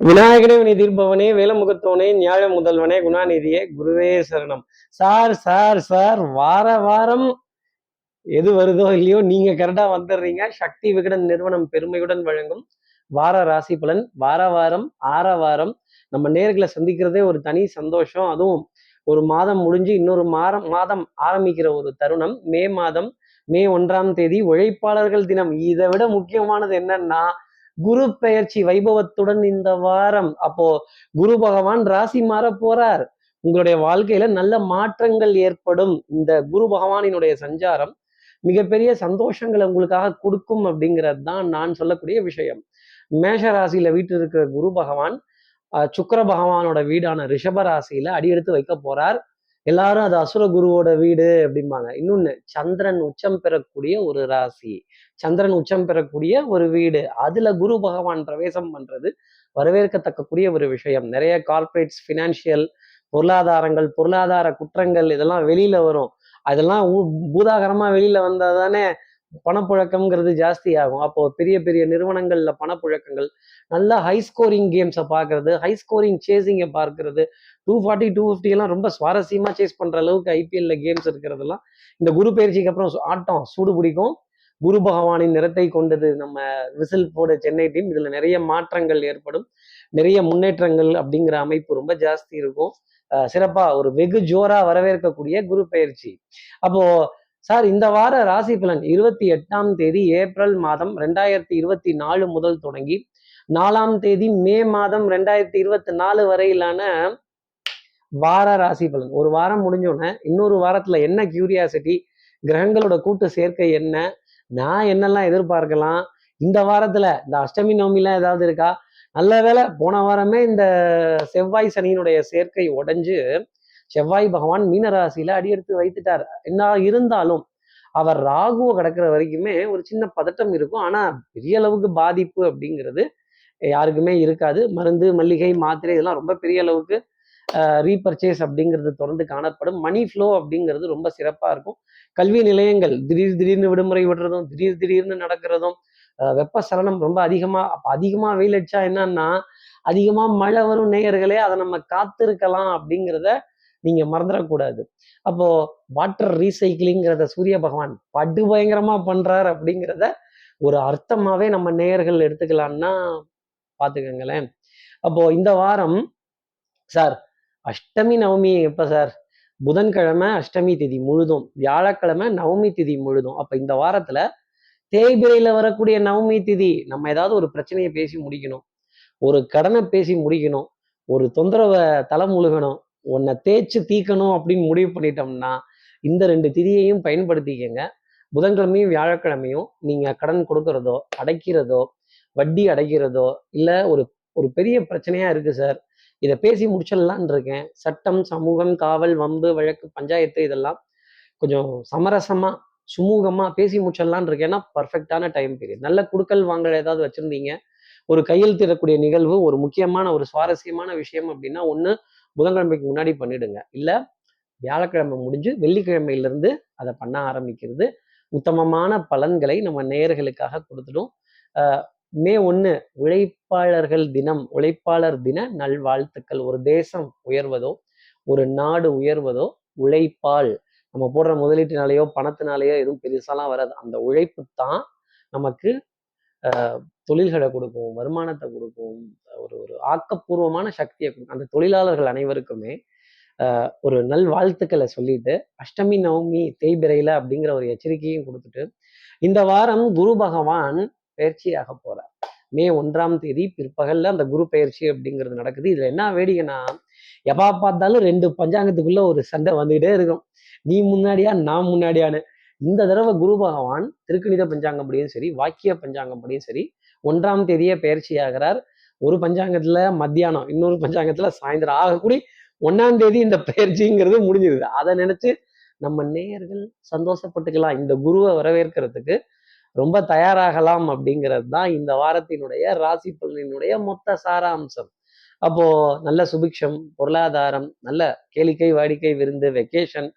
விநாயகனே வினை தீர்ப்பவனே வேலமுகத்தோனே ஞாழ முதல்வனே குணாநிதியே குருவே சரணம். சார் சார் சார் வார வாரம் எது வருதோ இல்லையோ நீங்க கரெக்டா வந்துடுறீங்க. சக்தி விகடன் நிறுவனம் பெருமையுடன் வழங்கும் வார ராசி பலன். வார வாரம் ஆற வாரம் நம்ம நேர்களை சந்திக்கிறதே ஒரு தனி சந்தோஷம். அதுவும் ஒரு மாதம் முடிஞ்சு இன்னொரு மாதம் மாதம் ஆரம்பிக்கிற ஒரு தருணம். மே மாதம் மே ஒன்றாம் தேதி உழைப்பாளர்கள் தினம். இதை விட முக்கியமானது என்னன்னா குரு பெயர்ச்சி வைபவத்துடன் இந்த வாரம். அப்போ குரு பகவான் ராசி மாற போறார். உங்களுடைய வாழ்க்கையில நல்ல மாற்றங்கள் ஏற்படும். இந்த குரு பகவானினுடைய சஞ்சாரம் மிகப்பெரிய சந்தோஷங்களை உங்களுக்காக கொடுக்கும் அப்படிங்கிறது தான் நான் சொல்லக்கூடிய விஷயம். மேஷ ராசியில வீட்டு இருக்கிற குரு பகவான் அஹ், பகவானோட வீடான ரிஷப ராசியில அடியெடுத்து வைக்க போறார். எல்லாரும் அது அசுர குருவோட வீடு அப்படிம்பாங்க. இன்னொன்னு சந்திரன் உச்சம் பெறக்கூடிய ஒரு ராசி. சந்திரன் உச்சம் பெறக்கூடிய ஒரு வீடு. அதுல குரு பகவான் பிரவேசம் பண்றது வரவேற்கத்தக்கக்கூடிய ஒரு விஷயம். நிறைய கார்ப்பரேட்ஸ் ஃபினான்ஷியல் பொருளாதாரங்கள் பொருளாதார குற்றங்கள் இதெல்லாம் வெளியில வரும். அதெல்லாம் ஊ- பூதாகரமா வெளியில வந்தா தானே பணப்புழக்கம்ங்கிறது ஜாஸ்தி ஆகும். அப்போ பெரிய பெரிய நிறுவனங்கள்ல பணப்புழக்கங்கள் நல்ல ஹை ஸ்கோரிங் கேம்ஸை பார்க்கறது ஹை ஸ்கோரிங் சேசிங்கை பார்க்கறது டூ ஃபார்ட்டி டூ ஃபிஃப்டி எல்லாம் ரொம்ப சுவாரஸ்யமா சேஸ் பண்ற அளவுக்கு ஐபிஎல்ல கேம்ஸ் இருக்கிறதெல்லாம் இந்த குரு பயிற்சிக்கு அப்புறம் ஆட்டம் சூடு பிடிக்கும். குரு பகவானின் நிறத்தை கொண்டது நம்ம விசில் போட சென்னை டீம் இதுல நிறைய மாற்றங்கள் ஏற்படும். நிறைய முன்னேற்றங்கள் அப்படிங்கிற அமைப்பு ரொம்ப ஜாஸ்தி இருக்கும். அஹ் சிறப்பா ஒரு வெகு ஜோரா வரவேற்கக்கூடிய குரு பயிற்சி. அப்போ சார் இந்த வார ராசி பலன் இருபத்தி எட்டாம் தேதி ஏப்ரல் மாதம் ரெண்டாயிரத்தி இருபத்தி நாலு முதல் தொடங்கி நாலாம் தேதி மே மாதம் ரெண்டாயிரத்தி இருபத்தி நாலு வரையிலான வார ராசி பலன். ஒரு வாரம் முடிஞ்சோடனே இன்னொரு வாரத்துல என்ன கியூரியாசிட்டி கிரகங்களோட கூட்டு சேர்க்கை என்ன நான் என்னெல்லாம் எதிர்பார்க்கலாம் இந்த வாரத்துல இந்த அஷ்டமி நவமிலாம் ஏதாவது இருக்கா? நல்ல வேளை போன வாரமே இந்த செவ்வாய் சனியினுடைய சேர்க்கை உடைஞ்சு செவ்வாய் பகவான் மீனராசியில அடியெடுத்து வைத்துட்டார். என்ன இருந்தாலும் அவர் ராகுவை கடக்கிற வரைக்குமே ஒரு சின்ன பதட்டம் இருக்கும். ஆனா பெரிய அளவுக்கு பாதிப்பு அப்படிங்கிறது யாருக்குமே இருக்காது. மருந்து மல்லிகை மாத்திரை இதெல்லாம் ரொம்ப பெரிய அளவுக்கு ரீபர்ச்சேஸ் அப்படிங்கிறது தொடர்ந்து காணப்படும். மணி ஃப்ளோ அப்படிங்கிறது ரொம்ப சிறப்பாக இருக்கும். கல்வி நிலையங்கள் திடீர் திடீர்னு விடுமுறை விடுறதும் திடீர் திடீர்னு நடக்கிறதும் வெப்ப வெப்பசலனம் ரொம்ப அதிகமாக அப்போ அதிகமாக வெயில் அடிச்சா என்னன்னா அதிகமாக மழை வரும் நேயர்களே அதை நம்ம காத்திருக்கலாம் அப்படிங்கிறத நீங்க மறந்துடக்கூடாது. அப்போ வாட்டர் ரீசைக்கிளிங்கிறத சூரிய பகவான் படு பயங்கரமா பண்றார் அப்படிங்கிறத ஒரு அர்த்தமாவே நம்ம நேயர்கள் எடுத்துக்கலாம்னா பாத்துக்கோங்களேன் அப்போ இந்த வாரம் சார் அஷ்டமி நவமி எப்போ சார் புதன்கிழமை அஷ்டமி திதி முழுதும். வியாழக்கிழமை நவமி திதி முழுதும். அப்போ இந்த வாரத்தில் தேய்பிரையில் வரக்கூடிய நவமி திதி நம்ம ஏதாவது ஒரு பிரச்சனையை பேசி முடிக்கணும். ஒரு கடனை பேசி முடிக்கணும். ஒரு தொந்தரவை தலை முழுகணும். உன்னை தேய்ச்சு தீக்கணும் அப்படின்னு முடிவு பண்ணிட்டோம்னா இந்த ரெண்டு திதியையும் பயன்படுத்திக்கங்க. புதன்கிழமையும் வியாழக்கிழமையும் நீங்கள் கடன் கொடுக்கறதோ அடைக்கிறதோ வட்டி அடைக்கிறதோ இல்லை ஒரு ஒரு பெரிய பிரச்சனையாக இருக்குது சார் இதை பேசி முடிச்சிடலான் இருக்கேன் சட்டம் சமூகம் காவல் வம்பு வழக்கு பஞ்சாயத்து இதெல்லாம் கொஞ்சம் சமரசமாக சுமூகமாக பேசி முடிச்சிடலான் ஏன்னா பர்ஃபெக்டான டைம் பீரியட் நல்ல குடுக்கல் வாங்கல் ஏதாவது வச்சுருந்தீங்க. ஒரு கையெழுத்திடக்கூடிய நிகழ்வு ஒரு முக்கியமான ஒரு சுவாரஸ்யமான விஷயம் அப்படின்னா ஒன்று புதன்கிழமைக்கு முன்னாடி பண்ணிடுங்க. இல்லை வியாழக்கிழமை முடிஞ்சு வெள்ளிக்கிழமையிலிருந்து அதை பண்ண ஆரம்பிக்கிறது. உத்தமமான பலன்களை நம்ம நேயர்களுக்காக கொடுத்துடும். மே ஒன்று உழைப்பாளர்கள் தினம் உழைப்பாளர் தின நல்வாழ்த்துக்கள். ஒரு தேசம் உயர்வதோ ஒரு நாடு உயர்வதோ உழைப்பால். நம்ம போடுற முதலீட்டினாலேயோ பணத்தினாலேயோ எதுவும் பெருசாலாம் வராது. அந்த உழைப்பு தான் நமக்கு ஆஹ் தொழில்களை கொடுக்கும் வருமானத்தை கொடுக்கும் ஒரு ஒரு ஆக்கப்பூர்வமான சக்தியை கொடுக்கும். அந்த தொழிலாளர்கள் அனைவருக்குமே ஆஹ் ஒரு நல் வாழ்த்துக்களை சொல்லிட்டு அஷ்டமி நவமி தேய்பிரையில அப்படிங்கிற ஒரு எச்சரிக்கையும் கொடுத்துட்டு இந்த வாரம் குரு பகவான் பயிற்சியாக போறார். மே ஒன்றாம் தேதி பிற்பகல்ல அந்த குரு பயிற்சி அப்படிங்கிறது நடக்குது. இதுல என்ன வேடிக்கைன்னா எப்பா பார்த்தாலும் ரெண்டு பஞ்சாங்கத்துக்குள்ள ஒரு சண்டை வந்துகிட்டே இருக்கும். நீ முன்னாடியா நான் முன்னாடியான்னு. இந்த தடவை குரு பகவான் திருக்கணித பஞ்சாங்கப்படியும் சரி வாக்கிய பஞ்சாங்கப்படியும் சரி ஒன்றாம் தேதியே பயிற்சி ஆகிறார். ஒரு பஞ்சாங்கத்துல மத்தியானம் இன்னொரு பஞ்சாங்கத்துல சாயந்தரம். ஆகக்கூடி ஒன்னாம் தேதி இந்த பயிற்சிங்கிறது முடிஞ்சிருது. அதை நினைச்சு நம்ம நேயர்கள் சந்தோஷப்பட்டுக்கலாம். இந்த குருவை வரவேற்கிறதுக்கு ரொம்ப தயாராகலாம் அப்படிங்கிறது தான் இந்த வாரத்தினுடைய ராசி பலனினுடைய மொத்த சாராம்சம். அப்போ நல்ல சுபிக்ஷம் பொருளாதாரம் நல்ல கேளிக்கை வாடிக்கை விருந்து வெக்கேஷன்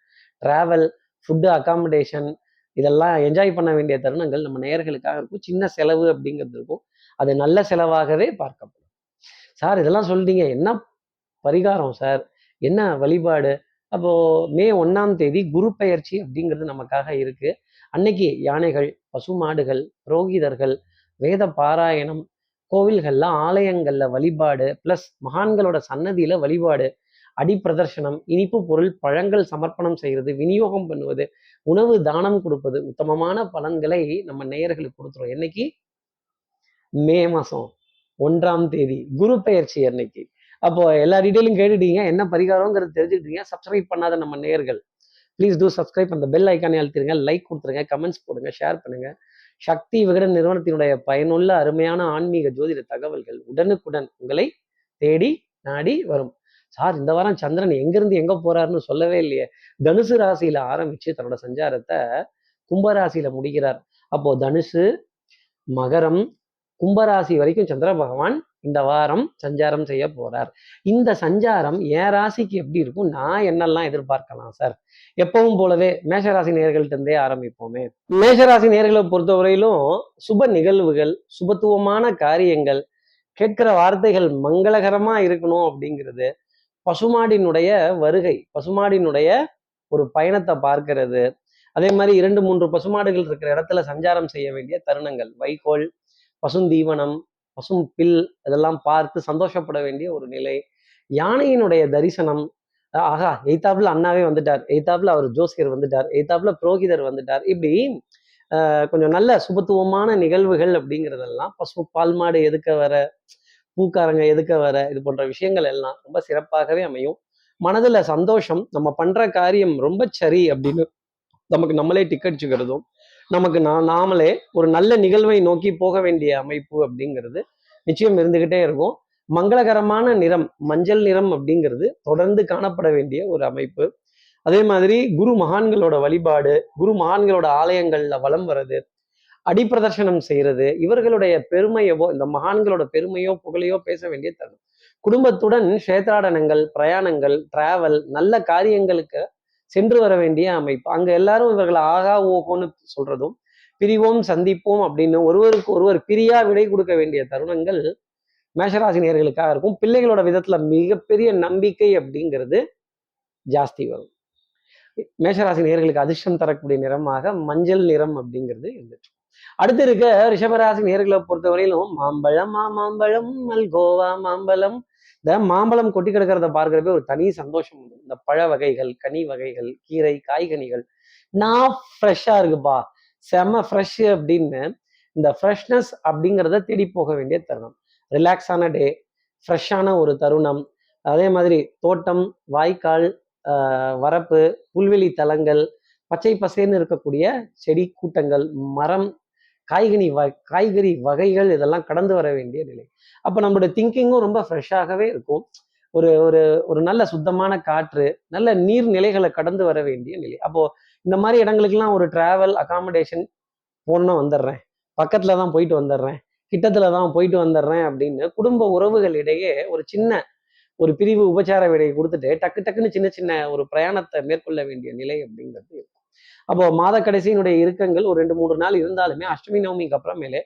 டிராவல் ஃபுட்டு அகாமடேஷன் இதெல்லாம் என்ஜாய் பண்ண வேண்டிய தருணங்கள் நம்ம நேயர்களுக்காக இருக்கும். சின்ன செலவு அப்படிங்கிறது இருக்கும். அது நல்ல செலவாகவே பார்க்கப்படும். சார் இதெல்லாம் சொல்லிட்டீங்க. என்ன பரிகாரம் சார்? என்ன வழிபாடு? அப்போ மே ஒன்னாம் தேதி குரு பெயர்ச்சி அப்படிங்கிறது நமக்காக இருக்கு. அன்னைக்கு யானைகள் பசுமாடுகள் புரோகிதர்கள் வேத பாராயணம் கோவில்கள்ல ஆலயங்கள்ல வழிபாடு பிளஸ் மகான்களோட சன்னதியில வழிபாடு அடி பிரதர்ஷனம் இனிப்பு பொருள் பழங்கள் சமர்ப்பணம் செய்யறது விநியோகம் பண்ணுவது உணவு தானம் கொடுப்பது உத்தமமான பலன்களை நம்ம நேயர்களுக்கு கொடுத்துரும் என்னைக்கு? மே மாசம் ஒன்றாம் தேதி குரு பெயர்ச்சி அன்னைக்கு. அப்போ எல்லா டீட்டெயிலும் கேட்டுட்டீங்க என்ன பரிகாரங்கிறது தெரிஞ்சுக்கிட்டீங்க சப்ஸ்கிரைப் பண்ணாத நம்ம நேயர்கள் ப்ளீஸ் டூ சப்ஸ்கிரைப் அந்த பெல் ஐக்கானே அழுத்திருங்க லைக் கொடுத்துருங்க கமெண்ட்ஸ் போடுங்க ஷேர் பண்ணுங்க. சக்தி விகடன் நிறுவனத்தினுடைய பயனுள்ள அருமையான ஆன்மீக ஜோதிட தகவல்கள் உடனுக்குடன் உங்களை தேடி நாடி வரும். சார் இந்த வாரம் சந்திரன் எங்கிருந்து எங்க போறாருன்னு சொல்லவே இல்லையே. தனுசு ராசியில ஆரம்பிச்சு தன்னோட சஞ்சாரத்தை கும்பராசியில முடிக்கிறார். அப்போ தனுசு மகரம் கும்பராசி வரைக்கும் சந்திர பகவான் இந்த வாரம் சஞ்சாரம் செய்ய போறார். இந்த சஞ்சாரம் என் ராசிக்கு எப்படி இருக்கும்? நான் என்னெல்லாம் எதிர்பார்க்கலாம் சார்? எப்பவும் போலவே மேஷராசி நேர்கள்ட்ட இருந்தே ஆரம்பிப்போமே. மேஷராசி நேர்களை பொறுத்தவரையிலும் சுப நிகழ்வுகள் சுபத்துவமான காரியங்கள் கேட்கிற வார்த்தைகள் மங்களகரமா இருக்கணும் அப்படிங்கிறது பசுமாடினுடைய வருகை பசுமாடினுடைய ஒரு பயணத்தை பார்க்கிறது. அதே மாதிரி இரண்டு மூன்று பசுமாடுகள் இருக்கிற இடத்துல சஞ்சாரம் செய்ய வேண்டிய தருணங்கள் வைகோல் பசுந்தீவனம் பசும் பில் இதெல்லாம் பார்த்து சந்தோஷப்பட வேண்டிய ஒரு நிலை. யானையினுடைய தரிசனம் ஆகா எய்தாப்புல அண்ணாவே வந்துட்டார். எய்தாப்புல அவர் ஜோசியர் வந்துட்டார். எய்தாப்புல புரோகிதர் வந்துட்டார். இப்படி கொஞ்சம் நல்ல சுபத்துவமான நிகழ்வுகள் அப்படிங்கிறதெல்லாம் பசு பால் மாடு எதுக்க வர பூக்காரங்க எதுக்க வர இது போன்ற விஷயங்கள் எல்லாம் ரொம்ப சிறப்பாகவே அமையும். மனதுல சந்தோஷம் நம்ம பண்ற காரியம் ரொம்ப சரி அப்படின்னு நமக்கு நம்மளே டிக்கெட்ச்சுக்கிறதும் நமக்கு நான் நாமளே ஒரு நல்ல நிகழ்வை நோக்கி போக வேண்டிய அமைப்பு அப்படிங்கிறது நிச்சயம் இருந்துகிட்டே இருக்கும். மங்களகரமான நிறம் மஞ்சள் நிறம் அப்படிங்கிறது தொடர்ந்து காணப்பட வேண்டிய ஒரு அமைப்பு. அதே மாதிரி குரு மகான்களோட வழிபாடு குரு மகான்களோட ஆலயங்கள்ல வலம் வர்றது அடிப்பிரதர்ஷனம் செய்யறது இவர்களுடைய பெருமையவோ இந்த மகான்களோட பெருமையோ புகழையோ பேச வேண்டிய தருணம். குடும்பத்துடன் சேத்ராடனங்கள் பிரயாணங்கள் டிராவல் நல்ல காரியங்களுக்கு சென்று வர வேண்டிய அமைப்பு. அங்க எல்லாரும் இவர்கள் ஆகா ஓகோன்னு சொல்றதும் பிரிவோம் சந்திப்போம் அப்படின்னு ஒருவருக்கு ஒருவர் பிரியா விடை கொடுக்க வேண்டிய தருணங்கள் மேஷராசினியர்களுக்காக இருக்கும். பிள்ளைகளோட விதத்துல மிகப்பெரிய நம்பிக்கை அப்படிங்கிறது ஜாஸ்தி வரும். மேஷராசி நேர்களுக்கு அதிர்ஷ்டம் தரக்கூடிய நிறமாக மஞ்சள் நிறம் அப்படிங்கிறது இருந்துச்சு அடுத்து இருக்க ரிஷபராசி நேர்களை பொறுத்தவரையிலும் மாம்பழம் மாம்பழம் மல்கோவா மாம்பழம் இந்த மாம்பழம் கொட்டி கிடக்கிறத பார்க்கறப்ப ஒரு தனி சந்தோஷம் உண்டு. இந்த பழ வகைகள் கனி வகைகள் கீரை காய்கனிகள் நான் ஃப்ரெஷ்ஷாக இருக்குப்பா. செம ஃப்ரெஷ் அப்படின்னு இந்த ஃப்ரெஷ்னஸ் அப்படிங்கிறத தேடி போக வேண்டிய தருணம். ரிலாக்ஸான டே ஃப்ரெஷ்ஷான ஒரு தருணம். அதே மாதிரி தோட்டம் வாய்க்கால் வரப்பு புல்வெளி தலங்கள் பச்சை பசேன்னு இருக்கக்கூடிய செடி கூட்டங்கள் மரம் காய்கனி வ காய்கறி வகைகள் இதெல்லாம் கடந்து வர வேண்டிய நிலை. அப்போ நம்மளோட திங்கிங்கும் ரொம்ப ஃப்ரெஷ்ஷாகவே இருக்கும். ஒரு ஒரு ஒரு நல்ல சுத்தமான காற்று நல்ல நீர்நிலைகளை கடந்து வர வேண்டிய நிலை. அப்போ இந்த மாதிரி இடங்களுக்கெல்லாம் ஒரு டிராவல் அகாமடேஷன் போகணுன்னு வந்துடுறேன். பக்கத்தில் தான் போயிட்டு வந்துடுறேன். கிட்டத்தில் தான் போயிட்டு வந்துடுறேன் அப்படின்னு குடும்ப உறவுகளிடையே ஒரு சின்ன ஒரு பிரிவு உபச்சார விடையை கொடுத்துட்டு டக்கு டக்குன்னு சின்ன சின்ன ஒரு பிரயாணத்தை மேற்கொள்ள வேண்டிய நிலை அப்படிங்கிறது அப்போ மாத கடைசியினுடைய இறுக்கங்கள் ஒரு ரெண்டு மூணு நாள் இருந்தாலுமே அஷ்டமி நவமிக்கு அப்புறமேலே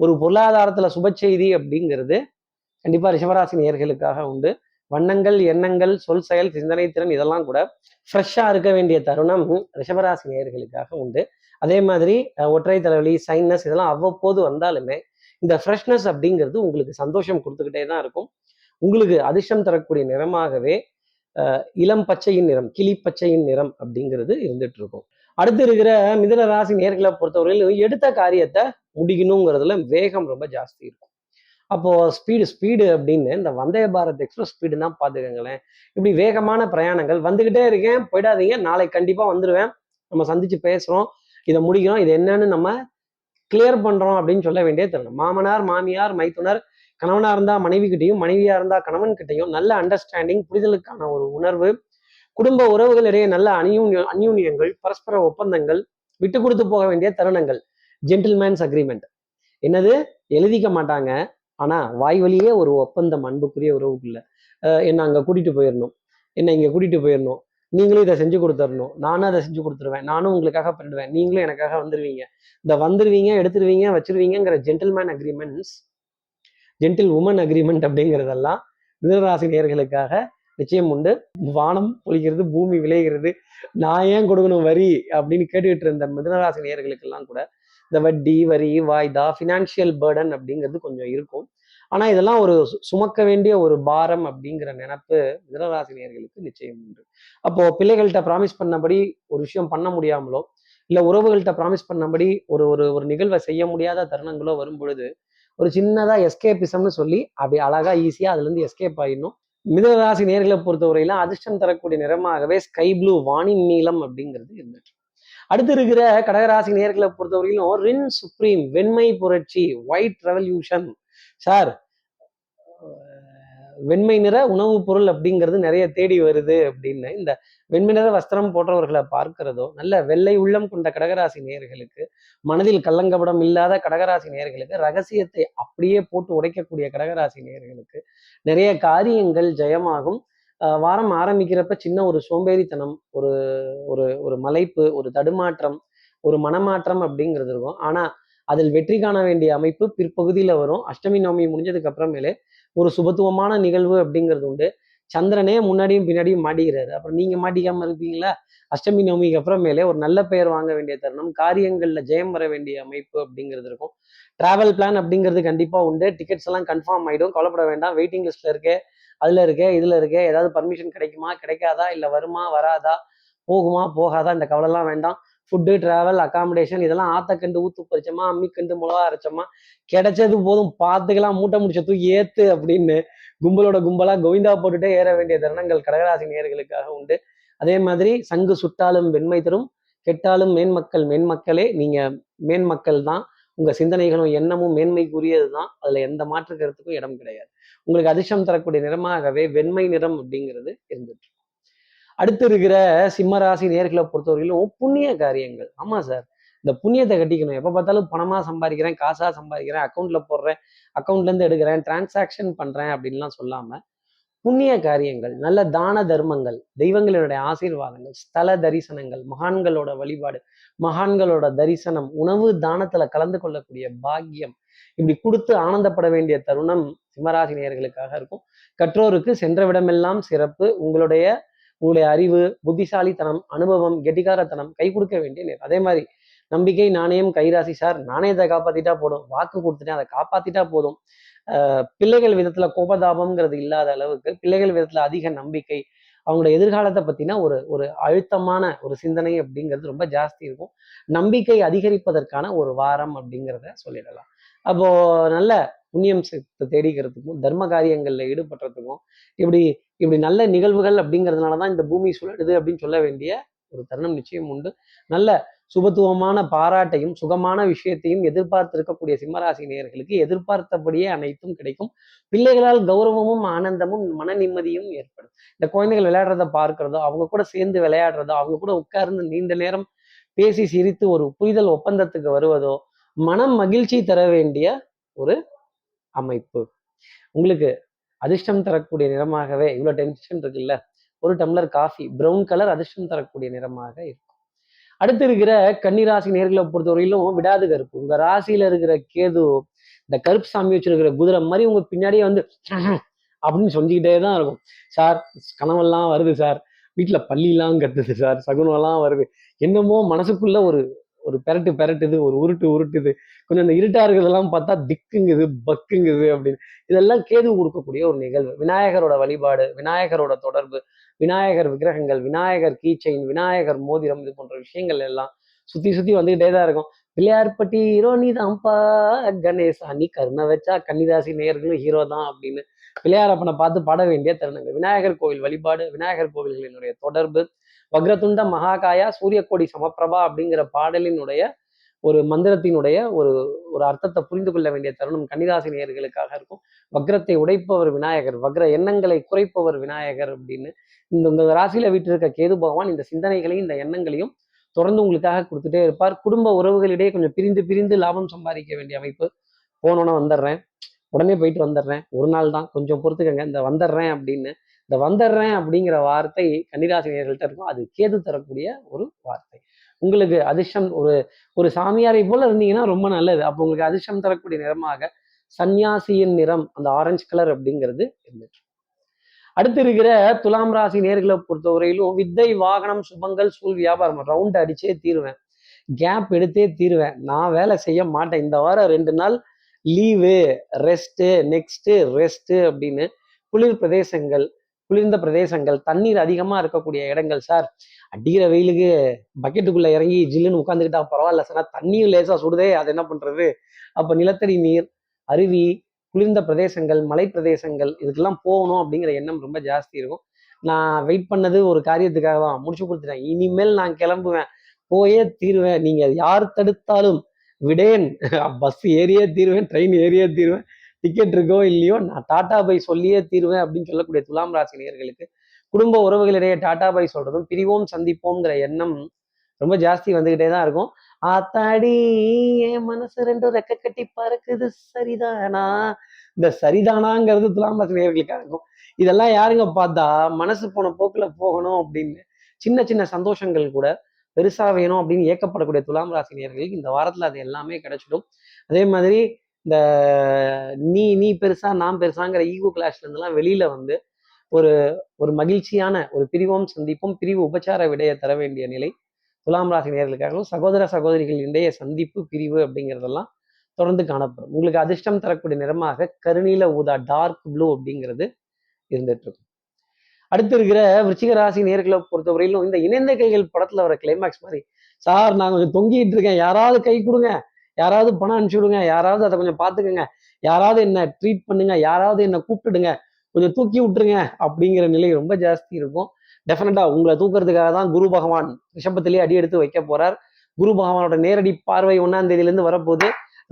ஒரு பொருளாதாரத்துல சுப செய்தி அப்படிங்கிறது கண்டிப்பா ரிஷபராசி நேர்களுக்காக உண்டு. வண்ணங்கள் எண்ணங்கள் சொல் செயல் சிந்தனை திறன் இதெல்லாம் கூட ஃப்ரெஷ்ஷாக இருக்க வேண்டிய தருணம் ரிஷபராசி நேயர்களுக்காக உண்டு. அதே மாதிரி ஒற்றை தலைவலி சைனஸ் இதெல்லாம் அவ்வப்போது வந்தாலுமே இந்த ஃப்ரெஷ்னஸ் அப்படிங்கிறது உங்களுக்கு சந்தோஷம் கொடுத்துக்கிட்டே தான் இருக்கும். உங்களுக்கு அதிர்ஷ்டம் தரக்கூடிய நிறமாகவே இளம் பச்சையின் நிறம் கிளி பச்சையின் நிறம் அப்படிங்கிறது இருந்துட்டு இருக்கும். அடுத்து இருக்கிற மிதன ராசி நேர்களை பொறுத்தவரையிலும் எடுத்த காரியத்தை முடிக்கணுங்கிறதுல வேகம் ரொம்ப ஜாஸ்தி இருக்கும். அப்போ ஸ்பீடு ஸ்பீடு அப்படின்னு இந்த வந்தே பாரத் எக்ஸ்பிரஸ் ஸ்பீடு தான் பார்த்துக்கங்களேன். இப்படி வேகமான பிரயாணங்கள் வந்துகிட்டே இருக்கேன் போயிடாதீங்க. நாளைக்கு கண்டிப்பா வந்துடுவேன் நம்ம சந்திச்சு பேசுறோம். இதை முடிக்கிறோம். இது என்னன்னு நம்ம கிளியர் பண்றோம் அப்படின்னு சொல்ல வேண்டிய தருணம். மாமனார் மாமியார் மைத்துனர் கணவனா இருந்தா மனைவி கிட்டையும் மனைவியா இருந்தா கணவன் கிட்டையும் நல்ல அண்டர்ஸ்டாண்டிங் புரிதலுக்கான ஒரு உணர்வு குடும்ப உறவுகளிடையே நல்ல அந்யூன்ய அந்யூன்யங்கள் பரஸ்பர ஒப்பந்தங்கள் விட்டு கொடுத்து போக வேண்டிய தருணங்கள். ஜென்டில்மேன்ஸ் அக்ரிமெண்ட் என்னது? எழுதிக்க மாட்டாங்க. ஆனா வாய் வழியே ஒரு ஒப்பந்தம் அன்புக்குரிய உறவுக்குள்ள. என்ன அங்க கூட்டிட்டு போயிடணும் என்ன இங்க கூட்டிட்டு போயிடணும் நீங்களும் இதை செஞ்சு கொடுத்துடணும் நானும் அதை செஞ்சு கொடுத்துருவேன். நானும் உங்களுக்காக பண்ணிடுவேன். நீங்களும் எனக்காக வந்துடுவீங்க இந்த வந்துடுவீங்க எடுத்துருவீங்க வச்சிருவீங்கிற gentleman agreements gentle woman agreement அப்படிங்கிறதெல்லாம் மிதராசி நேர்களுக்காக நிச்சயம் உண்டு. வானம் பொழிகிறது பூமி விளைகிறது. நான் ஏன் கொடுக்கணும் வரி அப்படின்னு கேட்டுக்கிட்டு இருந்த மிதனராசி நேர்களுக்கெல்லாம் கூட இந்த வட்டி வரி வாய்தா ஃபினான்ஷியல் பேர்டன் அப்படிங்கிறது கொஞ்சம் இருக்கும். ஆனால் இதெல்லாம் ஒரு சு- சுமக்க வேண்டிய ஒரு பாரம் அப்படிங்கிற நினப்பு மிதனராசி நேர்களுக்கு நிச்சயம் உண்டு. அப்போ பிள்ளைகள்கிட்ட ப்ராமிஸ் பண்ணபடி ஒரு விஷயம் பண்ண முடியாமலோ இல்லை உறவுகள்கிட்ட ப்ராமிஸ் பண்ணபடி ஒரு ஒரு ஒரு நிகழ்வை செய்ய முடியாத தருணங்களோ வரும் பொழுது ஒரு சின்னதாக எஸ்கேபிசம்னு சொல்லி அப்படி அழகா ஈஸியாக அதுலேருந்து எஸ்கேப் ஆகிடணும் மிதனராசி நேர்களை பொறுத்தவரையில அதிர்ஷ்டம் தரக்கூடிய நிறமாகவே ஸ்கை ப்ளூ வானின் நீளம் அப்படிங்கிறது இருந்துட்டு அடுத்து இருக்கிற கடகராசி நேர்களை பொறுத்தவரையிலும் ரின் சுப்ரீம் வெண்மை புரட்சி ஒயிட் ரெவல்யூஷன் சார் வெண்மை நிற உணவுப் பொருள் அப்படிங்கிறது நிறைய தேடி வருது அப்படின்னு இந்த வெண்மை நிற வஸ்திரம் போன்றவர்களை பார்க்கிறதோ நல்ல வெள்ளை உள்ளம் கொண்ட கடகராசி நேயர்களுக்கு மனதில் கள்ளங்கபடம் இல்லாத கடகராசி நேயர்களுக்கு ரகசியத்தை அப்படியே போட்டு உடைக்கக்கூடிய கடகராசி நேயர்களுக்கு நிறைய காரியங்கள் ஜெயமாகும். வாரம் ஆரம்பிக்கிறப்ப சின்ன ஒரு சோம்பேறித்தனம் ஒரு ஒரு ஒரு மலைப்பு ஒரு தடுமாற்றம் ஒரு மனமாற்றம் அப்படிங்கிறது இருக்கும். ஆனால் அதில் வெற்றி காண வேண்டிய அமைப்பு பிற்பகுதியில் வரும். அஷ்டமி நவமி முடிஞ்சதுக்கு அப்புறமேலே ஒரு சுபத்துவமான நிகழ்வு அப்படிங்கிறது உண்டு. சந்திரனே முன்னாடியும் பின்னாடியும் மாட்டிக்கிறாரு. அப்புறம் நீங்க மாட்டிக்காம இருப்பீங்களா? அஷ்டமி நவமிக்கு அப்புறமேலே ஒரு நல்ல பெயர் வாங்க வேண்டிய தருணம் காரியங்கள்ல ஜெயம் வர வேண்டிய அமைப்பு அப்படிங்கிறது இருக்கும். டிராவல் பிளான் அப்படிங்கிறது கண்டிப்பா உண்டு. டிக்கெட்ஸ் எல்லாம் கன்ஃபார்ம் ஆயிடும். கவலைப்பட வேண்டாம். வெயிட்டிங் லிஸ்ட்ல இருக்கே அதுல இருக்கே இதுல இருக்கே ஏதாவது பர்மிஷன் கிடைக்குமா கிடைக்காதா இல்ல வருமா வராதா போகுமா போகாதா இந்த கவலைலாம் வேண்டாம். ஃபுட்டு டிராவல் அகாமடேஷன் இதெல்லாம் ஆத்த கண்டு ஊத்து பறிச்சோமா அம்மி கண்டு மிளகா அரைச்சோமா கிடைச்சது போதும் பார்த்துக்கலாம் மூட்டை முடிச்ச தூக்கி ஏத்து அப்படின்னு கும்பலோட கும்பலா கோவிந்தா போட்டுட்டே ஏற வேண்டிய தருணங்கள் கடகராசி நேர்களுக்காக உண்டு. அதே மாதிரி சங்கு சுட்டாலும் வெண்மை தரும் கெட்டாலும் மேன்மக்கள் மேன்மக்களே நீங்க மேன்மக்கள் தான். உங்க சிந்தனைகளும் எண்ணமும் மேன்மைக்குரியது தான் அதுல எந்த மாற்று கருத்துக்கும் இடம் கிடையாது. உங்களுக்கு அதிர்ஷ்டம் தரக்கூடிய நிறமாகவே வெண்மை நிறம் அப்படிங்கிறது இருந்துட்டு அடுத்து இருக்கிற சிம்மராசி நேர்களை பொறுத்தவரையிலும் புண்ணிய காரியங்கள். ஆமா சார். இந்த புண்ணியத்தை கட்டிக்கணும். எப்போ பார்த்தாலும் பணமா சம்பாதிக்கிறேன் காசா சம்பாதிக்கிறேன் அக்கௌண்ட்ல போடுறேன் அக்கௌண்ட்ல இருந்து எடுக்கிறேன் டிரான்சாக்ஷன் பண்றேன் அப்படின்லாம் சொல்லாம புண்ணிய காரியங்கள் நல்ல தான தர்மங்கள் தெய்வங்களுடைய ஆசீர்வாதங்கள் ஸ்தல தரிசனங்கள் மகான்களோட வழிபாடு மகான்களோட தரிசனம் உணவு தானத்துல கலந்து கொள்ளக்கூடிய பாக்கியம். இப்படி கொடுத்து ஆனந்தப்பட வேண்டிய தருணம் சிம்மராசி நேயர்களுக்காக இருக்கும். கற்றோருக்கு சென்ற விடமெல்லாம் சிறப்பு. உங்களுடைய உங்களுடைய அறிவு புத்திசாலித்தனம் அனுபவம் கெட்டிக்காரத்தனம் கை கொடுக்க வேண்டிய நேரம். அதே மாதிரி நம்பிக்கை நாணயம் கைராசி சார் நாணயத்தை காப்பாத்திட்டா போதும். வாக்கு கொடுத்துட்டேன் அதை காப்பாத்திட்டா போதும். பிள்ளைகள் விதத்துல கோபதாபம்ங்கிறது இல்லாத அளவுக்கு பிள்ளைகள் விதத்துல அதிக நம்பிக்கை அவங்களோட எதிர்காலத்தை பத்தின ஒரு ஒரு அழுத்தமான ஒரு சிந்தனை அப்படிங்கிறது ரொம்ப ஜாஸ்தி இருக்கும். நம்பிக்கை அதிகரிப்பதற்கான ஒரு வாரம் அப்படிங்கிறத சொல்லிடலாம். அப்போ நல்ல புண்ணியம் சேர்த்து தேடிக்கிறதுக்கும் தர்ம காரியங்களில் ஈடுபடுறதுக்கும் இப்படி இப்படி நல்ல நிகழ்வுகள் அப்படிங்கிறதுனால தான் இந்த பூமி சுழலுது அப்படின்னு சொல்ல வேண்டிய ஒரு தருணம் நிச்சயம் உண்டு. நல்ல சுபத்துவமான பாராட்டையும் சுகமான விஷயத்தையும் எதிர்பார்த்து இருக்கக்கூடிய சிம்மராசி நேயர்களுக்கு எதிர்பார்த்தபடியே அனைத்தும் கிடைக்கும். பிள்ளைகளால் கௌரவமும் ஆனந்தமும் மன நிம்மதியும் ஏற்படும். இந்த குழந்தைகள் விளையாடுறத பார்க்கிறதோ அவங்க கூட சேர்ந்து விளையாடுறதோ அவங்க கூட உட்கார்ந்து நீண்ட நேரம் பேசி சிரித்து ஒரு புரிதல் ஒப்பந்தத்துக்கு வருவதோ மனம் மகிழ்ச்சி தர வேண்டிய ஒரு அமைப்பு. உங்களுக்கு அதிர்ஷ்டம் தரக்கூடிய நிறமாகவே இவ்வளோ டென்ஷன் இருக்குல்ல ஒரு டம்ளர் காஃபி பிரவுன் கலர் அதிர்ஷ்டம் தரக்கூடிய நிறமாக இருக்கும். அடுத்து இருக்கிற கன்னிராசி நேர்களை பொறுத்தவரையிலும் விடாது கருப்பு. உங்க ராசியில இருக்கிற கேது இந்த கருப்பு சாமி வச்சிருக்கிற குதிரை மாதிரி உங்க பின்னாடியே வந்து அப்படின்னு சொல்லிக்கிட்டே தான் இருக்கும். சார் கனவெல்லாம் வருது சார். வீட்டில் பள்ளிலாம் கத்துது சார். சகுனம்லாம் வருது. என்னமோ மனசுக்குள்ள ஒரு ஒரு பெரட்டு பெரட்டுது ஒரு உருட்டு உருட்டுது. கொஞ்சம் அந்த இருட்டா இருக்கிறதெல்லாம் பார்த்தா திக்குங்குது பக்குங்குது அப்படின்னு. இதெல்லாம் கேது கொடுக்கக்கூடிய ஒரு நிகழ்வு. விநாயகரோட வழிபாடு விநாயகரோட தொடர்பு விநாயகர் விக்கிரகங்கள் விநாயகர் கீச்சைன் விநாயகர் மோதிரம் இது போன்ற விஷயங்கள் எல்லாம் சுத்தி சுத்தி வந்துகிட்டே தான் இருக்கும். பிள்ளையார்பட்டி ஹீரோ நீ தான்ப்பா கணேசா நீ கருணை வச்சா கன்னிராசி நேயர்களும் ஹீரோ தான் அப்படின்னு பிள்ளையாரப்பனை பார்த்து பாட வேண்டிய தருணங்கள். விநாயகர் கோவில் வழிபாடு விநாயகர் கோவில்களினுடைய தொடர்பு வக்ரதுண்ட மகாகாயா சூரியக்கோடி சமப்பிரபா அப்படிங்கிற பாடலினுடைய ஒரு மந்திரத்தினுடைய ஒரு ஒரு அர்த்தத்தை புரிந்து கொள்ள வேண்டிய தருணம் கன்னிராசி நேயர்களுக்காக இருக்கும். வக்ரத்தை உடைப்பவர் விநாயகர் வக்ர எண்ணங்களை குறைப்பவர் விநாயகர் அப்படின்னு இந்த உங்க ராசியில வீட்டிருக்க கேது பகவான் இந்த சிந்தனைகளையும் இந்த எண்ணங்களையும் தொடர்ந்து உங்களுக்காக கொடுத்துட்டே இருப்பார். குடும்ப உறவுகளிடையே கொஞ்சம் பிரிந்து பிரிந்து லாபம் சம்பாதிக்க வேண்டிய அமைப்பு. போனோன்னே வந்துடுறேன். உடனே போயிட்டு வந்துடுறேன். ஒரு நாள் தான். கொஞ்சம் பொறுத்துக்கங்க. இந்த வந்துடுறேன் அப்படின்னு இந்த வந்துடுறேன் அப்படிங்கிற வார்த்தை கன்னிராசினியர்கள்ட்ட இருக்கும் அது கேது தரக்கூடிய ஒரு வார்த்தை. உங்களுக்கு அதிர்ஷ்டம் ஒரு ஒரு சாமியாரை போல இருந்தீங்கன்னா ரொம்ப நல்லது. அப்போ உங்களுக்கு அதிர்ஷ்டம் தரக்கூடிய நிறமாக சந்நியாசியின் நிறம் அந்த ஆரஞ்சு கலர் அப்படிங்கிறது இருந்துட்டு. அடுத்து இருக்கிற துலாம் ராசி நேர்களை பொறுத்தவரையிலும் வித்தை வாகனம் சுபங்கள் சூழ் வியாபாரம் ரவுண்ட் அடிச்சே தீருவேன். கேப் எடுத்தே தீருவேன். நான் வேலை செய்ய மாட்டேன். இந்த வாரம் ரெண்டு நாள் லீவு ரெஸ்ட்டு நெக்ஸ்ட்டு ரெஸ்ட்டு அப்படின்னு குளிர் பிரதேசங்கள் குளிர்ந்த பிரதேசங்கள் தண்ணீர் அதிகமாக இருக்கக்கூடிய இடங்கள் சார் அடிக்கிற வெயிலுக்கு பக்கெட்டுக்குள்ளே இறங்கி ஜில்லுன்னு உட்காந்துக்கிட்டா பரவாயில்ல சார் தண்ணியும் லேசாக சுடுதே அது என்ன பண்ணுறது அப்போ நிலத்தடி நீர் அருவி குளிர்ந்த பிரதேசங்கள் மலை பிரதேசங்கள் இதுக்கெல்லாம் போகணும் அப்படிங்கிற எண்ணம் ரொம்ப ஜாஸ்தி இருக்கும். நான் வெயிட் பண்ணது ஒரு காரியத்துக்காக தான். முடிச்சு கொடுத்துட்டேன். இனிமேல் நான் கிளம்புவேன். போயே தீருவேன். நீங்கள் யார் தடுத்தாலும் விடேன். பஸ் ஏறியே தீருவேன் ட்ரெயின் ஏறியே தீருவேன். டிக்கெட் இருக்கோ இல்லையோ நான் டாட்டா பை சொல்லியே தீருவேன் அப்படின்னு சொல்லக்கூடிய துலாம் ராசி நேர்களுக்கு குடும்ப உறவுகளிடையே டாட்டா பை சொல்றதும் பிரிவோம் சந்திப்போங்கிற எண்ணம் ரொம்ப ஜாஸ்தி வந்துகிட்டே தான் இருக்கும். ஆத்தாடி என் மனசு ரெண்டும் ரெக்க கட்டி பறக்குது சரிதானா? இந்த சரிதானாங்கிறது துலாம் ராசி நேர்களுக்காக இருக்கும். இதெல்லாம் யாருங்க பார்த்தா மனசு போன போக்குல போகணும் அப்படின்னு சின்ன சின்ன சந்தோஷங்கள் கூட பெருசா வேணும் அப்படின்னு ஏக்கப்படக்கூடிய துலாம் ராசி நேர்களுக்கு இந்த வாரத்துல அது எல்லாமே கிடைச்சிடும். அதே மாதிரி இந்த நீ நீ பெருசா நான் பெருசாங்கிற ஈகோ கிளாஸ்ல இருந்தெல்லாம் வெளியில வந்து ஒரு ஒரு மகிழ்ச்சியான ஒரு பிரிவும் சந்திப்பும் பிரிவு உபச்சார விடையை தர வேண்டிய நிலை துலாம் ராசி நேர்களுக்காகவும் சகோதர சகோதரிகள் இடைய சந்திப்பு பிரிவு அப்படிங்கிறதெல்லாம் தொடர்ந்து காணப்படும். உங்களுக்கு அதிர்ஷ்டம் தரக்கூடிய நிறமாக கருநீல ஊதா டார்க் ப்ளூ அப்படிங்கிறது இருந்துட்டு இருக்கும் அடுத்து இருக்கிற விருச்சிக ராசி நேர்களை பொறுத்தவரையிலும் இந்த இணைந்த கைகள் படத்துல வர கிளைமேக்ஸ் மாதிரி. சார் நான் கொஞ்சம் தொங்கிட்டு இருக்கேன் யாராவது கை கொடுங்க. யாராவது பணம் அனுப்பிச்சி விடுங்க யாராவது அதை கொஞ்சம் பார்த்துக்கங்க யாராவது என்ன ட்ரீட் பண்ணுங்க யாராவது என்ன கூப்பிட்டுடுங்க கொஞ்சம் தூக்கி விட்டுருங்க அப்படிங்கிற நிலை ரொம்ப ஜாஸ்தி இருக்கும். டெஃபினட்டா உங்களை தூக்குறதுக்காக தான் குரு பகவான் ரிஷபத்திலேயே அடி எடுத்து வைக்க போறார். குரு பகவானோட நேரடி பார்வை ஒன்னாம் தேதியிலேருந்து வரப்போகுது.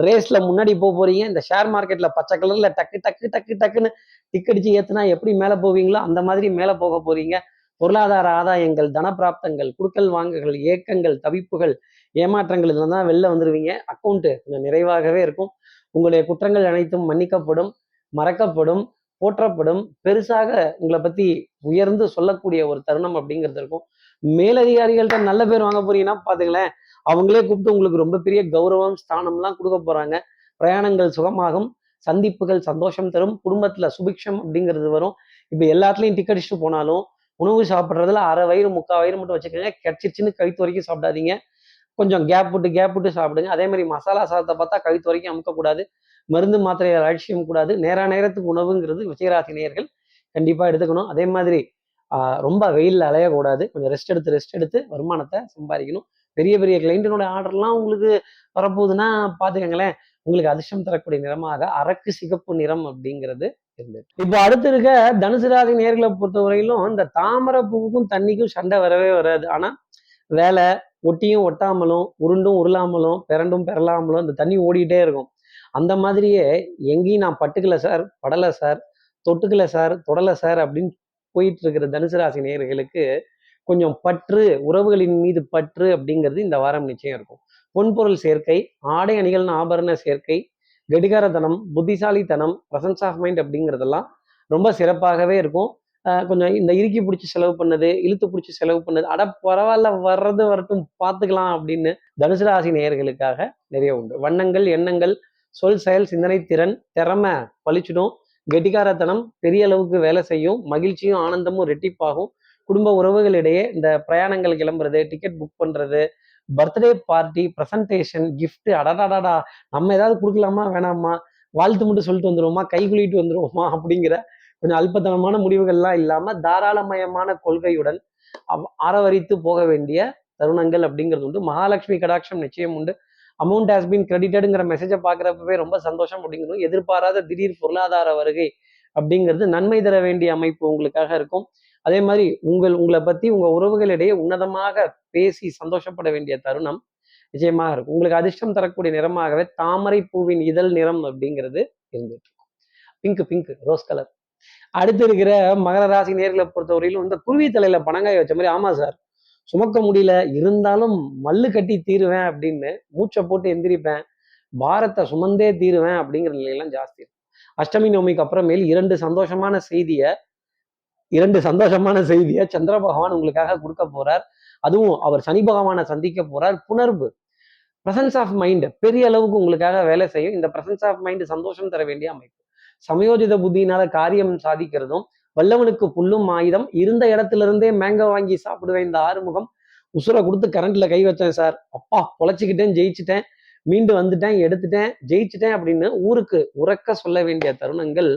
ரேஸ்ல முன்னாடி போக போறீங்க இந்த ஷேர் மார்க்கெட்ல பச்சை கலர்ல டக்கு டக்கு டக்கு டக்குன்னு டிக்கடிச்சு ஏத்துனா எப்படி மேல போவீங்களோ அந்த மாதிரி மேல போக போறீங்க. பொருளாதார ஆதாயங்கள் தனப்பிராப்தங்கள் குடுக்கல் வாங்குகள் ஏக்கங்கள் தவிப்புகள் ஏமாற்றங்கள் இதில் தான் வெளில வந்துடுவீங்க அக்கௌண்ட்டு கொஞ்சம் நிறைவாகவே இருக்கும். உங்களுடைய குற்றங்கள் அனைத்தும் மன்னிக்கப்படும் மறக்கப்படும் போற்றப்படும். பெருசாக உங்களை பற்றி உயர்ந்து சொல்லக்கூடிய ஒரு தருணம் அப்படிங்கிறது இருக்கும். மேலதிகாரிகள்கிட்ட நல்ல பேர் வாங்க போறீங்கன்னா பாத்துங்களேன் அவங்களே கூப்பிட்டு உங்களுக்கு ரொம்ப பெரிய கௌரவம் ஸ்தானம்லாம் கொடுக்க போறாங்க. பிரயாணங்கள் சுகமாகும் சந்திப்புகள் சந்தோஷம் தரும் குடும்பத்துல சுபிக்ஷம் அப்படிங்கிறது வரும். இப்ப எல்லாத்துலயும் டிக்கெட் அடிச்சுட்டு போனாலும் உணவு சாப்பிட்றதுல அரை வயிறு முக்கால் வயிறு மட்டும் வச்சுக்கோங்க. கிடைச்சிருச்சுன்னு கழுத்து வரைக்கும் சாப்பிடாதீங்க. கொஞ்சம் கேப் விட்டு கேப் விட்டு சாப்பிடுங்க. அதே மாதிரி மசாலா சாதத்தை பார்த்தா கழுத்து வரைக்கும் அமுக்கக்கூடாது. மருந்து மாத்திரைகள் அலட்சியம் கூடாது. நேர நேரத்துக்கு உணவுங்கிறது விஜயராசி நேயர்கள் கண்டிப்பாக எடுத்துக்கணும். அதே மாதிரி ரொம்ப வெயிலில் அலையக்கூடாது. கொஞ்சம் ரெஸ்ட் எடுத்து ரெஸ்ட் எடுத்து வருமானத்தை சம்பாதிக்கணும். பெரிய பெரிய கிளைண்டினோட ஆர்டர்லாம் உங்களுக்கு வரப்போகுதுன்னா பார்த்துக்கங்களேன். உங்களுக்கு அதிர்ஷ்டம் தரக்கூடிய நிறமாக அரக்கு சிகப்பு நிறம் அப்படிங்கிறது இருந்தது இப்போ அடுத்து இருக்க தனுசு ராசி நேர்களை பொறுத்தவரையிலும் இந்த தாமரை பூவுக்கும் தண்ணிக்கும் சண்டை வரவே வராது. ஆனால் வேலை ஒட்டியும் ஒட்டாமலும் உருண்டும் உருளாமலும் பிறண்டும் பெறலாமலும் இந்த தண்ணி ஓடிட்டே இருக்கும். அந்த மாதிரியே எங்கேயும் நான் பட்டுக்கலை சார் படலை சார் தொட்டுக்கலை சார் தொடலை சார் அப்படின்னு போயிட்டு இருக்கிற தனுசு ராசி நேயர்களுக்கு கொஞ்சம் பற்று உறவுகளின் மீது பற்று அப்படிங்கிறது இந்த வாரம் நிச்சயம் இருக்கும். பொன்பொருள் சேர்க்கை ஆடை அணிகள் ஆபரண சேர்க்கை கடிகாரத்தனம் புத்திசாலித்தனம் பிரசன்ஸ் ஆஃப் மைண்ட் அப்படிங்கிறதெல்லாம் ரொம்ப சிறப்பாகவே இருக்கும். கொஞ்சம் இந்த இறுக்கி பிடிச்சி செலவு பண்ணது இழுத்து பிடிச்சி செலவு பண்ணது அட பரவாயில்ல வர்றது வரட்டும் பார்த்துக்கலாம் அப்படின்னு தனுசு ராசி நேயர்களுக்காக நிறைய உண்டு. வண்ணங்கள் எண்ணங்கள் சொல் செயல் சிந்தனை திறன் திறமை பளிச்சிடும் கெட்டிகாரத்தனம் பெரிய அளவுக்கு வேலை செய்யும். மகிழ்ச்சியும் ஆனந்தமும் ரெட்டிப்பாகும். குடும்ப உறவுகளிடையே இந்த பிரயாணங்கள் கிளம்புறது டிக்கெட் புக் பண்ணுறது பர்த்டே பார்ட்டி ப்ரெசன்டேஷன் கிஃப்ட் அடடாடாடா நம்ம ஏதாவது கொடுக்கலாமா வேணாமா வாழ்த்து மட்டும் சொல்லிட்டு வந்துடுவோமா கை குலுக்கிட்டு வந்துடுவோமா அப்படிங்கிற கொஞ்சம் அல்பத்தனமான முடிவுகள்லாம் இல்லாம தாராளமயமான கொள்கையுடன் ஆரவரித்து போக வேண்டிய தருணங்கள் அப்படிங்கிறது உண்டு. மகாலட்சுமி கடாட்சம் நிச்சயம் உண்டு. அமௌண்ட் ஹாஸ் பீன் கிரெடிட்டடுங்கிற மெசேஜை பார்க்குறப்பவே ரொம்ப சந்தோஷம் அப்படிங்கிறது எதிர்பாராத திடீர் பொருளாதார வருகை அப்படிங்கிறது நன்மை தர வேண்டிய அமைப்பு உங்களுக்காக இருக்கும். அதே மாதிரி உங்கள் உங்களை பத்தி உங்க உறவுகளிடையே உன்னதமாக பேசி சந்தோஷப்பட வேண்டிய தருணம் நிச்சயமாக இருக்கும். உங்களுக்கு அதிர்ஷ்டம் தரக்கூடிய நிறமாகவே தாமரை பூவின் இதழ் நிறம் அப்படிங்கிறது இருந்துட்டு இருக்கும். பிங்க் பிங்க் ரோஸ் கலர் அடுத்து இருக்கிற மகர ராசி நேர்களை பொறுத்தவரையிலும் இந்த குருவி தலையில பணங்காய வச்ச மாதிரி ஆமா சார். சுமக்க முடியல இருந்தாலும் மல்லு கட்டி தீருவேன் அப்படின்னு மூச்சை போட்டு எந்திரிப்பேன். பாரத்தை சுமந்தே தீருவேன் அப்படிங்கிற நிலையெல்லாம் ஜாஸ்தி இருக்கும் அஷ்டமி நோமிக்கு அப்புறமேல் இரண்டு சந்தோஷமான செய்தியை இரண்டு சந்தோஷமான செய்தியை சந்திர பகவான் உங்களுக்காக கொடுக்க போறார். அதுவும் அவர் சனி பகவானை சந்திக்க போறார். புணர்வு பிரசன்ஸ் ஆஃப் மைண்ட் பெரிய அளவுக்கு உங்களுக்காக வேலை செய்யும். இந்த பிரசன்ஸ் ஆஃப் மைண்ட் சந்தோஷம் தர வேண்டிய அமைப்பு. சமயோஜித புத்தியினால காரியம் சாதிக்கிறதும் வல்லவனுக்கு புல்லும் ஆயுதம் இருந்த இடத்துல இருந்தே மேங்கோ வாங்கி சாப்பிடுவேன் இந்த ஆறுமுகம். உசுரை கொடுத்து கரண்ட்ல கை வச்சேன் சார் அப்பா பொழைச்சிக்கிட்டேன் ஜெயிச்சிட்டேன். மீண்டு வந்துட்டேன் எடுத்துட்டேன் ஜெயிச்சிட்டேன் அப்படின்னு ஊருக்கு உறக்க சொல்ல வேண்டிய தருணங்கள்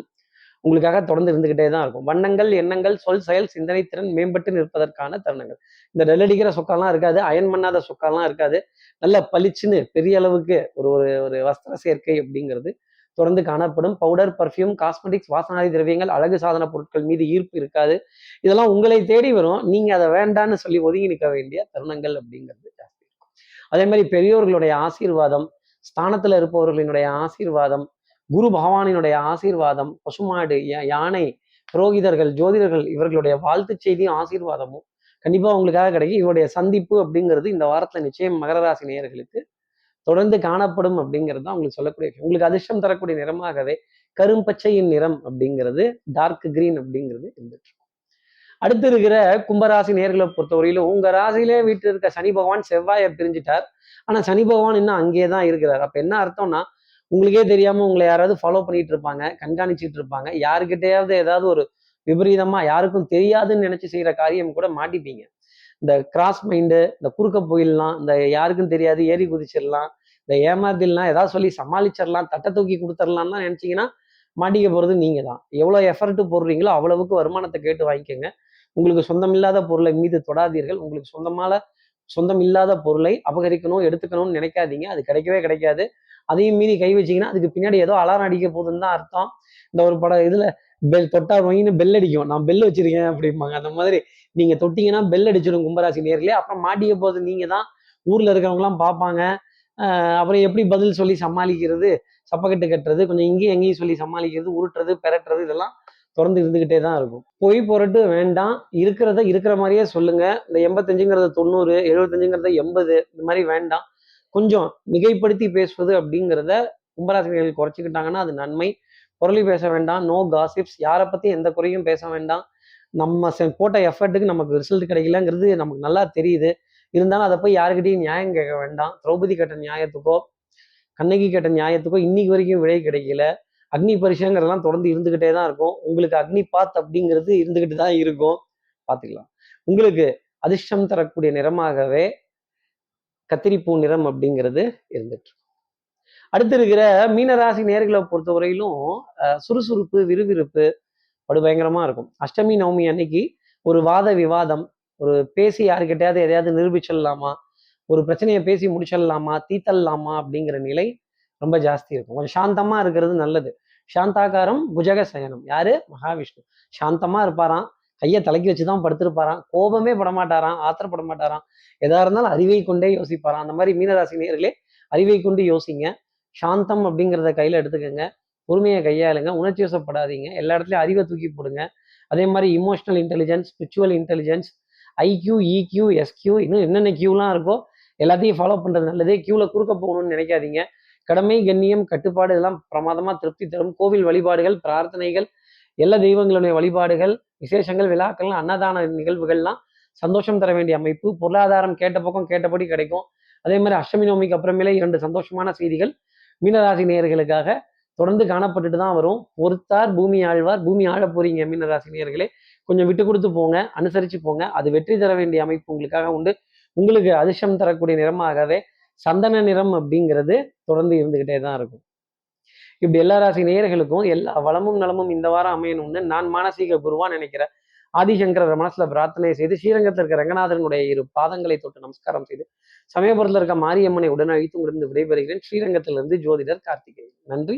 உங்களுக்காக தொடர்ந்து இருந்துகிட்டே தான் இருக்கும். வண்ணங்கள் எண்ணங்கள் சொல் செயல் சிந்தனை திறன் மேம்பட்டு நிற்பதற்கான தருணங்கள். இந்த டெல்லடிக்கிற சொக்காலாம் இருக்காது அயன் பண்ணாத சொக்காலாம் இருக்காது. நல்ல பளிச்சுன்னு பெரிய அளவுக்கு ஒரு ஒரு ஒரு வஸ்திர சேர்க்கை அப்படிங்கிறது தொடர்ந்து காணப்படும். பவுடர் பர்ஃப்யூம் காஸ்மெட்டிக்ஸ் வாசனாதி திரவியங்கள் அழகு சாதன பொருட்கள் மீது ஈர்ப்பு இருக்காது. இதெல்லாம் உங்களை தேடி வரும். நீங்கள் அதை வேண்டான்னு சொல்லி ஒதுங்கி நிற்க வேண்டிய தருணங்கள் அப்படிங்கிறது ஜாஸ்தி இருக்கும். அதே மாதிரி பெரியோர்களுடைய ஆசீர்வாதம் ஸ்தானத்தில் இருப்பவர்களினுடைய ஆசீர்வாதம் குரு பகவானினுடைய ஆசீர்வாதம் பசுமாடு யா- யானை புரோகிதர்கள் ஜோதிடர்கள் இவர்களுடைய வாழ்த்து செய்தியும் ஆசீர்வாதமும் கண்டிப்பாக உங்களுக்காக கிடைக்கும். இவருடைய சந்திப்பு அப்படிங்கிறது இந்த வாரத்தில் நிச்சயம் மகர ராசி நேயர்களுக்கு தொடர்ந்து காணப்படும் அப்படிங்கிறது தான் உங்களுக்கு சொல்லக்கூடிய விஷயம். உங்களுக்கு அதிர்ஷ்டம் தரக்கூடிய நிறமாகவே கரும்பச்சையின் நிறம் அப்படிங்கிறது டார்க் கிரீன் அப்படிங்கிறது இருந்துட்டு அடுத்து இருக்கிற கும்பராசி நேர்களை பொறுத்தவரையிலும் உங்க ராசியிலே வீட்டில் இருக்க சனி பகவான் செவ்வாயை பிரிஞ்சிட்டார். ஆனா சனி பகவான் இன்னும் அங்கேயே தான் இருக்கிறார். அப்ப என்ன அர்த்தம்னா உங்களுக்கே தெரியாம உங்களை யாராவது ஃபாலோ பண்ணிட்டு இருப்பாங்க கண்காணிச்சிட்டு இருப்பாங்க. யாருக்கிட்டையாவது ஏதாவது ஒரு விபரீதமா யாருக்கும் தெரியாதுன்னு நினைச்சு செய்யற காரியம் கூட மாட்டிப்பீங்க. இந்த கிராஸ் மைண்டு இந்த குறுக்க போயிடலாம் இந்த யாருக்கும் தெரியாது ஏறி குதிச்சிடலாம் இந்த ஏமாத்திடலாம் ஏதாவது சொல்லி சமாளிச்சிடலாம் தட்டை தூக்கி கொடுத்துடலாம் தான் நினைச்சீங்கன்னா மாட்டிக்க போகிறது நீங்கள் தான். எவ்வளோ எஃபர்ட் போடுறீங்களோ அவ்வளவுக்கு வருமானத்தை கேட்டு வாங்கிக்கோங்க. உங்களுக்கு சொந்தம் இல்லாத பொருளை மீது தொடாதீர்கள். உங்களுக்கு சொந்தமால சொந்தம் இல்லாத பொருளை அபகரிக்கணும் எடுத்துக்கணும்னு நினைக்காதீங்க. அது கிடைக்கவே கிடைக்காது. அதையும் மீறி கை வச்சீங்கன்னா அதுக்கு பின்னாடி ஏதோ அலாரம் அடிக்க போகுதுன்னு தான் அர்த்தம். இந்த ஒரு படம் இதில் பெல் தொட்டா வாங்கின்னு பெல் அடிக்கும். நான் பெல் வச்சிருக்கேன் அப்படிம்பாங்க. அந்த மாதிரி நீங்கள் தொட்டிங்கன்னா பெல் அடிச்சிடும் கும்பராசி நேர்லயே அப்புறம் மாட்டிக்க போகுது நீங்கள் தான். ஊரில் இருக்கிறவங்களாம் பார்ப்பாங்க. அப்புறம் எப்படி பதில் சொல்லி சமாளிக்கிறது சப்பக்கட்டு கட்டுறது கொஞ்சம் இங்கேயும் எங்கேயும் சொல்லி சமாளிக்கிறது உருட்டுறது பெரட்டுறது இதெல்லாம் தொடர்ந்து இருந்துக்கிட்டே தான் இருக்கும். பொய் பொருட்டு வேண்டாம். இருக்கிறத இருக்கிற மாதிரியே சொல்லுங்க. இந்த எண்பத்தஞ்சுங்கிறத தொண்ணூறு எழுபத்தஞ்சுங்கிறத எண்பது இந்த மாதிரி வேண்டாம். கொஞ்சம் மிகைப்படுத்தி பேசுவது அப்படிங்கிறத கும்பராசினிகள் குறைச்சிக்கிட்டாங்கன்னா அது நன்மை. பொருளி பேச வேண்டாம். நோ காசிப்ஸ் யாரை பற்றி எந்த குறையும் பேச வேண்டாம். நம்ம போட்ட எஃபர்ட்டுக்கு நமக்கு ரிசல்ட் கிடைக்கலங்கிறது நமக்கு நல்லா தெரியுது. இருந்தாலும் அதை போய் யாருக்கிட்டையும் நியாயம் கேட்க வேண்டாம். திரௌபதி கேட்ட நியாயத்துக்கோ கண்ணகி கேட்ட நியாயத்துக்கோ இன்னைக்கு வரைக்கும் விடை கிடைக்கல. அக்னி பரிசுங்கிறதெல்லாம் தொடர்ந்து இருந்துகிட்டே தான் இருக்கும். உங்களுக்கு அக்னி பாத் அப்படிங்கிறது இருந்துகிட்டு தான் இருக்கும். பார்த்துக்கலாம். உங்களுக்கு அதிர்ஷ்டம் தரக்கூடிய நிறமாகவே கத்திரிப்பூ நிறம் அப்படிங்கிறது இருந்துட்டு அடுத்து இருக்கிற மீனராசி நேர்களை பொறுத்தவரையிலும் அஹ், சுறுசுறுப்பு விறுவிறுப்பு படுபயங்கரமா இருக்கும். அஷ்டமி நவமி அன்னைக்கு ஒரு வாத விவாதம் ஒரு பேசி யாருக்கிட்டையாவது எதையாவது நிரூபிச்சிடலாமா? ஒரு பிரச்சனையை பேசி முடிச்சிடலாமா? தீத்தல்லாமா அப்படிங்கிற நிலை ரொம்ப ஜாஸ்தி இருக்கும். கொஞ்சம் சாந்தமாக இருக்கிறது நல்லது. சாந்தாகாரம் புஜக சயனம். யாரு? மகாவிஷ்ணு. சாந்தமாக இருப்பாராம். கையை தலைக்கி வச்சு தான் படுத்திருப்பாராம். கோபமே படமாட்டாராம். ஆத்திரப்பட மாட்டாராம் எதா இருந்தாலும் அறிவை கொண்டே யோசிப்பாராம். அந்த மாதிரி மீனராசி நேர்களே அறிவை கொண்டு யோசிங்க. சாந்தம் அப்படிங்கிறத கையில் எடுத்துக்கோங்க. பொறுமையை கையாளுங்க. உணர்ச்சி வசப்படாதீங்க. எல்லா இடத்துலையும் அறிவை தூக்கி போடுங்க. அதே மாதிரி emotional intelligence spiritual intelligence IQ EQ SQ இன்னும் என்னென்ன கியூலாம் இருக்கோ எல்லாத்தையும் ஃபாலோ பண்ணுறது நல்லது. கியூவில் குறுக்க போகணும்னு நினைக்காதீங்க. கடமை கண்ணியம் கட்டுப்பாடு இதெல்லாம் பிரமாதமாக திருப்தி தரும். கோவில் வழிபாடுகள் பிரார்த்தனைகள் எல்லா தெய்வங்களுடைய வழிபாடுகள் விசேஷங்கள் விழாக்கள் அன்னதான நிகழ்வுகள்லாம் சந்தோஷம் தர வேண்டிய அமைப்பு. பொருளாதாரம் கேட்ட பக்கம் கேட்டபடி கிடைக்கும். அதே மாதிரி அஷ்டமி நோமிக்கு அப்புறமேலே இரண்டு சந்தோஷமான செய்திகள். மீனராசி நேயர்களுக்காக தொடர்ந்து காணப்பட்டுட்டு தான் வரும். பொறுத்தார் பூமி ஆழ்வார். பூமி ஆழ போறீங்க மீனராசி கொஞ்சம் விட்டு கொடுத்து போங்க அனுசரிச்சு போங்க. அது வெற்றி தர வேண்டிய அமைப்பு உங்களுக்காக உண்டு. உங்களுக்கு அதிர்ஷ்டம் தரக்கூடிய நிறமாகவே சந்தன நிறம் அப்படிங்கிறது தொடர்ந்து இருந்துகிட்டே தான் இருக்கும். இப்படி எல்லா ராசி நேயர்களுக்கும் எல்லா வளமும் நலமும் இந்த வாரம் அமையணும்னு நான் மானசீக குருவா நினைக்கிறேன் ஆதிசங்கரர் மனசுல பிரார்த்தனை செய்து ஸ்ரீரங்கத்தில் இருக்க ரங்கநாதனுடைய இரு பாதங்களை தொட்டு நமஸ்காரம் செய்து சமயபுரத்தில் இருக்க மாரியம்மனை உடனழித்து அழைத்து உங்களிருந்து விடைபெறுகிறேன். ஸ்ரீரங்கத்திலிருந்து ஜோதிடர் கார்த்திகேயன். நன்றி.